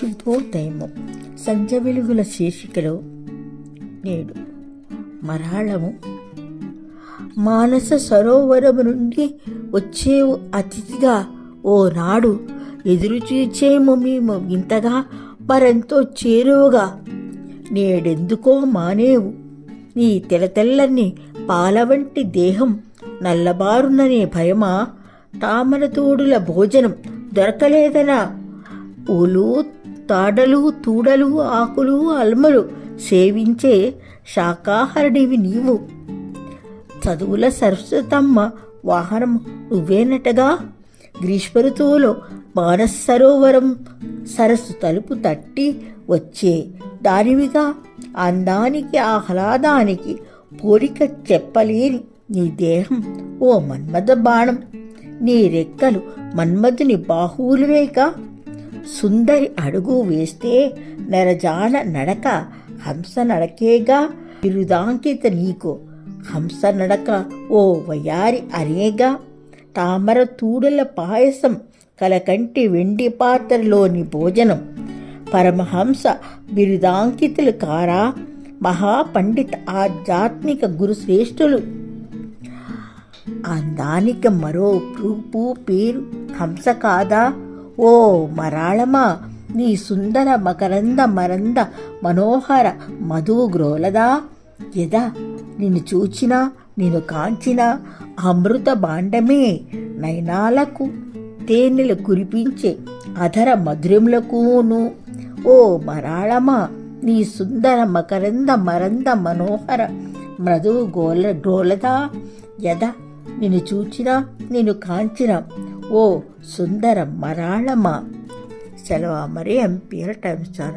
శుభోదయము సంజ వెలుగుల శీర్షికలో నేడు మరాళము మానస సరోవరము నుండి వచ్చే అతిథిగా ఓనాడు ఎదురు చూచేము మేము ఇంతగా మరెంతో చేరువగా నేడెందుకో మానేవు? నీ తెలతెల్లని పాల వంటి దేహం నల్లబారుననే భయమా? తామర తోడుల భోజనం దొరకలేదనా? పూలు తాడలు తూడలు ఆకులు అల్మలు సేవించే శాకాహారుడివి నీవు. చదువుల సరస్వతమ్మ వాహనం నువ్వేనటగా? గ్రీష్మ ఋతువులో మానస సరోవరం సరస్సు తలుపు తట్టి వచ్చే దానివిగా? అందానికి ఆహ్లాదానికి పోలిక చెప్పలేని నీ దేహం ఓ మన్మథ బాణం. నీ రెక్కలు మన్మధుని బాహువులువేక? సుందరి అడుగు వేస్తే నరజాన నడక హంస నడకేగా బిరుదాంకిత నీకు హంస నడక ఓ వయారి అనేగా తామర తూడల పాయసం కలకంటి వెండి పాత్రలోని భోజనం పరమహంస బిరుదాంకితులు కారా. మహాపండిత ఆధ్యాత్మిక గురుశ్రేష్ఠులు అందానికి మరో రూపు పేరు హంస కాదా? ఓ మరాళమా నీ సుందర మకరంద మరంద మనోహర మధువు గ్రోలదా ఎదా నిన్ను చూచినా నేను కాంచిన అమృత బాండమే నయనాలకు తేనెలు కురిపించే అధర మధురములకును. ఓ మరాళమా నీ సుందర మకరంద మరంద మనోహర మృదువు గోల గ్రోలదా? యద నిన్ను చూచినా నేను కాంచిన ఓ సుందర మరాళమా సెలవు మరి ఎంపీఆర్ టైమ్స్ ఛానల్